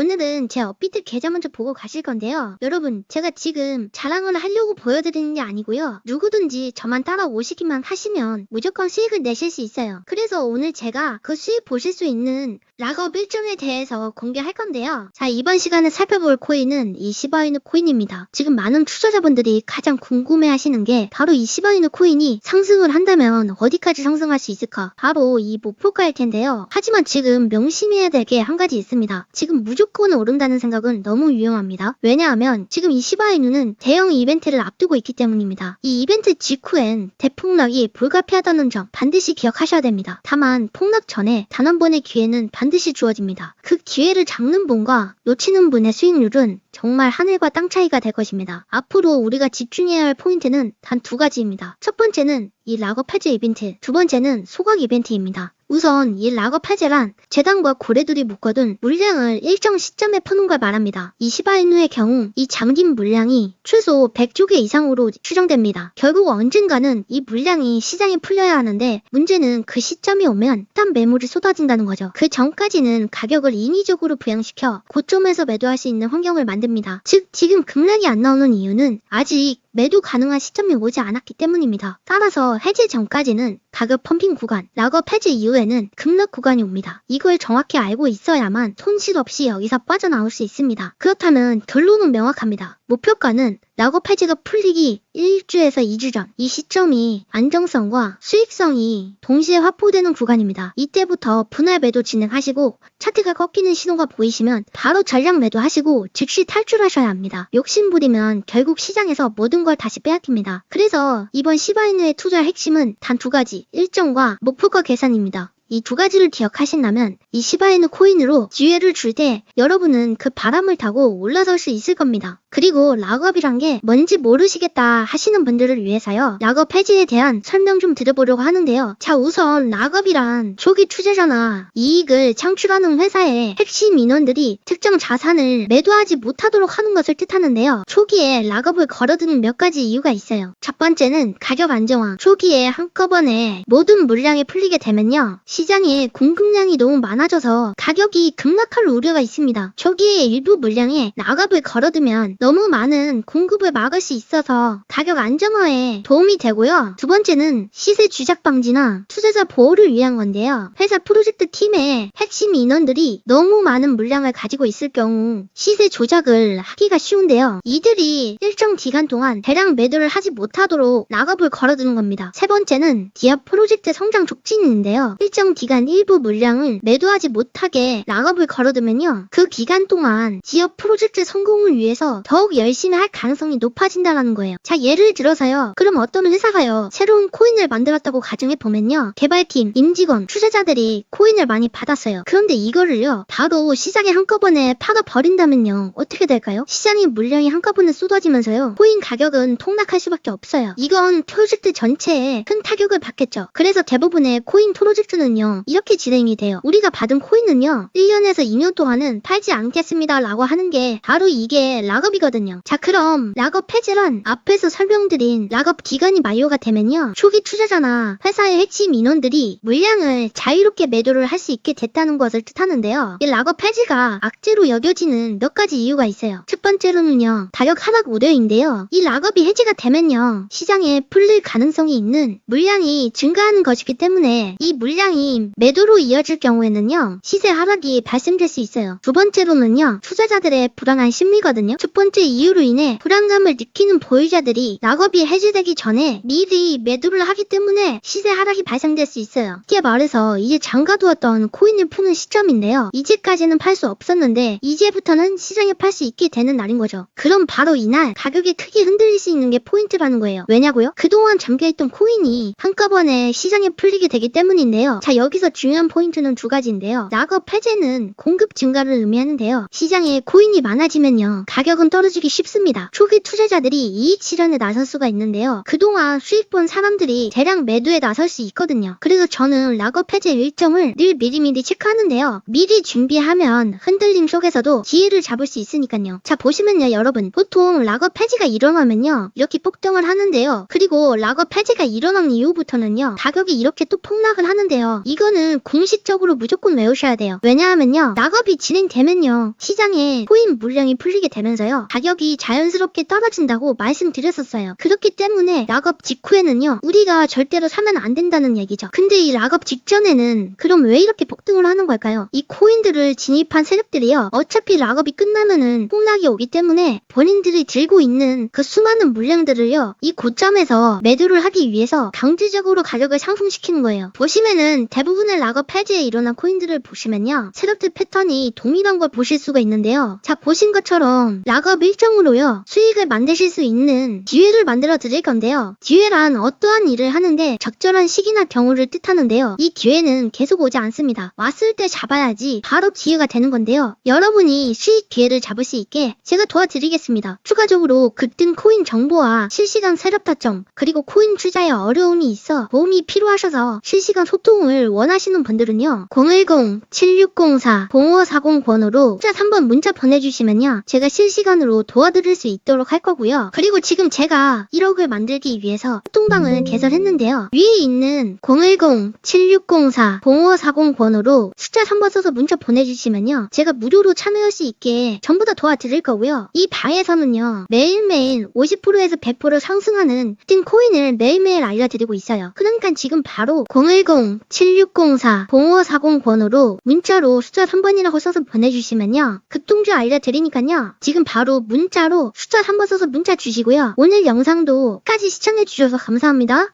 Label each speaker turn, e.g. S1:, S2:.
S1: 오늘은 제 업비트 계좌 먼저 보고 가실 건데요. 여러분, 제가 지금 자랑을 하려고 보여드리는 게 아니고요. 누구든지 저만 따라오시기만 하시면 무조건 수익을 내실 수 있어요. 그래서 오늘 제가 그 수익 보실 수 있는 락업 일정에 대해서 공개할 건데요. 자, 이번 시간에 살펴볼 코인은 이 시바이누 코인입니다. 지금 많은 투자자분들이 가장 궁금해 하시는 게 바로 이 시바이누 코인이 상승을 한다면 어디까지 상승할 수 있을까? 바로 이 목표가일 텐데요. 하지만 지금 명심해야 될 게 한 가지 있습니다. 지금 무조 건 오른다는 생각은 너무 위험합니다. 왜냐하면 지금 이 시바이누는 대형 이벤트를 앞두고 있기 때문입니다. 이 이벤트 직후엔 대폭락이 불가피하다는 점 반드시 기억하셔야 됩니다. 다만 폭락 전에 단 한 번의 기회는 반드시 주어집니다. 그 기회를 잡는 분과 놓치는 분의 수익률은 정말 하늘과 땅 차이가 될 것입니다. 앞으로 우리가 집중해야 할 포인트는 단 두 가지입니다. 첫 번째는 이 락업 해제 이벤트, 두 번째는 소각 이벤트입니다. 우선 이 락업 해제란 재단과 고래들이 묶어둔 물량을 일정 시점에 푸는 걸 말합니다. 이 시바이누의 경우 이 잠긴 물량이 최소 100조 개 이상으로 추정됩니다. 결국 언젠가는 이 물량이 시장에 풀려야 하는데 문제는 그 시점이 오면 딴 매물이 쏟아진다는 거죠. 그 전까지는 가격을 인위적으로 부양시켜 고점에서 매도할 수 있는 환경을 만듭니다. 즉 지금 급락이 안 나오는 이유는 아직 매도 가능한 시점이 오지 않았기 때문입니다. 따라서 해제 전까지는 가격 펌핑 구간, 락업 해제 이후에는 급락 구간이 옵니다. 이걸 정확히 알고 있어야만 손실 없이 여기서 빠져나올 수 있습니다. 그렇다면 결론은 명확합니다. 목표가는 락업 해제가 풀리기 1주에서 2주 전, 이 시점이 안정성과 수익성이 동시에 확보되는 구간입니다. 이때부터 분할 매도 진행하시고 차트가 꺾이는 신호가 보이시면 바로 전량 매도하시고 즉시 탈출하셔야 합니다. 욕심부리면 결국 시장에서 모든 걸 다시 빼앗깁니다. 그래서 이번 시바이누의 투자의 핵심은 단 두 가지, 일정과 목표가 계산입니다. 이두 가지를 기억하신다면 이 시바이누 코인으로 기회를 줄 때 여러분은 그 바람을 타고 올라설 수 있을 겁니다. 그리고 락업이란 게 뭔지 모르시겠다 하시는 분들을 위해서요. 락업 해지에 대한 설명 좀 드려보려고 하는데요. 자 우선 락업이란 초기 투자자나 이익을 창출하는 회사의 핵심 인원들이 특정 자산을 매도하지 못하도록 하는 것을 뜻하는데요. 초기에 락업을 걸어두는 몇 가지 이유가 있어요. 첫 번째는 가격 안정화. 초기에 한꺼번에 모든 물량이 풀리게 되면요. 시장에 공급량이 너무 많아져서 가격이 급락할 우려가 있습니다. 초기에 일부 물량에 락업을 걸어두면 너무 많은 공급을 막을 수 있어서 가격 안정화에 도움이 되고요. 두 번째는 시세 주작 방지나 투자자 보호를 위한 건데요. 회사 프로젝트 팀의 핵심 인원들이 너무 많은 물량을 가지고 있을 경우 시세 조작을 하기가 쉬운데요. 이들이 일정 기간 동안 대량 매도를 하지 못하도록 락업을 걸어두는 겁니다. 세 번째는 디아 프로젝트 성장 촉진인데요. 일정 기간 일부 물량을 매도하지 못하게 락업을 걸어두면요. 그 기간 동안 지역 프로젝트 성공을 위해서 더욱 열심히 할 가능성이 높아진다는 거예요. 자, 예를 들어서요. 그럼 어떤 회사가요. 새로운 코인을 만들었다고 가정해 보면요. 개발팀, 임직원, 투자자들이 코인을 많이 받았어요. 그런데 이거를요. 바로 시장에 한꺼번에 팔아 버린다면요. 어떻게 될까요? 시장의 물량이 한꺼번에 쏟아지면서요. 코인 가격은 폭락할 수밖에 없어요. 이건 프로젝트 전체에 큰 타격을 받겠죠. 그래서 대부분의 코인 프로젝트는요. 이렇게 진행이 돼요. 우리가 받은 코인은요. 1년에서 2년 동안은 팔지 않겠습니다. 라고 하는 게 바로 이게 락업이 거든요. 자, 그럼 락업 해제란 앞에서 설명드린 락업 기간이 만료가 되면요. 초기 투자자나 회사의 핵심 인원들이 물량을 자유롭게 매도를 할 수 있게 됐다는 것을 뜻하는데요. 이 락업 해지가 악재로 여겨지는 몇 가지 이유가 있어요. 첫 번째로는요. 가격 하락 우려인데요. 이 락업이 해지가 되면요. 시장에 풀릴 가능성이 있는 물량이 증가하는 것이기 때문에 이 물량이 매도로 이어질 경우에는요. 시세 하락이 발생될 수 있어요. 두 번째로는요. 투자자들의 불안한 심리거든요. 첫 번째 이유로 인해 불안감을 느끼는 보유자들이 락업이 해지되기 전에 미리 매도를 하기 때문에 시세 하락이 발생될 수 있어요. 쉽게 말해서 이제 장가두었던 코인을 푸는 시점인데요. 이제까지는 팔 수 없었는데 이제부터는 시장에 팔 수 있게 되는 날인 거죠. 그럼 바로 이날 가격이 크게 흔들릴 수 있는 게 포인트라는 거예요. 왜냐고요? 그동안 잠겨있던 코인이 한꺼번에 시장에 풀리게 되기 때문인데요. 자 여기서 중요한 포인트는 두 가지인데요. 락업 해제는 공급 증가를 의미하는데요. 시장에 코인이 많아지면요. 가격은 떨어지고 떨어지기 쉽습니다. 초기 투자자들이 이익 실현에 나설 수가 있는데요. 그동안 수익 본 사람들이 대량 매도에 나설 수 있거든요. 그래서 저는 락업 해제 일정을 늘 미리미리 체크하는데요. 미리 준비하면 흔들림 속에서도 기회를 잡을 수 있으니까요. 자 보시면요 여러분 보통 락업 해지가 일어나면요 이렇게 폭등을 하는데요. 그리고 락업 해지가 일어난 이후부터는요 가격이 이렇게 또 폭락을 하는데요. 이거는 공식적으로 무조건 외우셔야 돼요. 왜냐하면요 락업이 진행되면요 시장에 코인 물량이 풀리게 되면서요 가격이 자연스럽게 떨어진다고 말씀드렸었어요. 그렇기 때문에 락업 직후에는요 우리가 절대로 사면 안 된다는 얘기죠. 근데 이 락업 직전에는 그럼 왜 이렇게 폭등을 하는 걸까요? 이 코인들을 진입한 세력들이요 어차피 락업이 끝나면은 폭락이 오기 때문에 본인들이 들고 있는 그 수많은 물량들을요 이 고점에서 매도를 하기 위해서 강제적으로 가격을 상승시키는 거예요. 보시면은 대부분의 락업 해지에 일어난 코인들을 보시면요 세력들 패턴이 동일한 걸 보실 수가 있는데요. 자 보신 것처럼 락업 일정으로요 수익을 만드실 수 있는 기회를 만들어 드릴 건데요. 기회란 어떠한 일을 하는데 적절한 시기나 경우를 뜻하는데요. 이 기회는 계속 오지 않습니다. 왔을 때 잡아야지 바로 기회가 되는 건데요. 여러분이 수익 기회를 잡을 수 있게 제가 도와드리겠습니다. 추가적으로 급등 코인 정보와 실시간 세력 타점 그리고 코인 투자에 어려움이 있어 도움이 필요하셔서 실시간 소통을 원하시는 분들은요. 010-7604-0540 번호로 숫자 3번 문자 보내주시면요. 제가 실시간 으로 도와드릴 수 있도록 할 거고요. 그리고 지금 제가 1억을 만들기 위해서 소통방을 개설했는데요. 위에 있는 010-7604-0540 번호로 숫자 3번 써서 문자 보내주시면요. 제가 무료로 참여할 수 있게 전부 다 도와드릴 거고요. 이 방에서는요. 매일매일 50%에서 100% 상승하는 뜬 코인을 매일매일 알려드리고 있어요. 그러니까 지금 바로 010-7604-0540 번호로 문자로 숫자 3번이라고 써서 보내주시면요. 급등주 알려드리니까요. 지금 바로 문자로 숫자 3번 써서 문자 주시고요. 오늘 영상도 끝까지 시청해주셔서 감사합니다.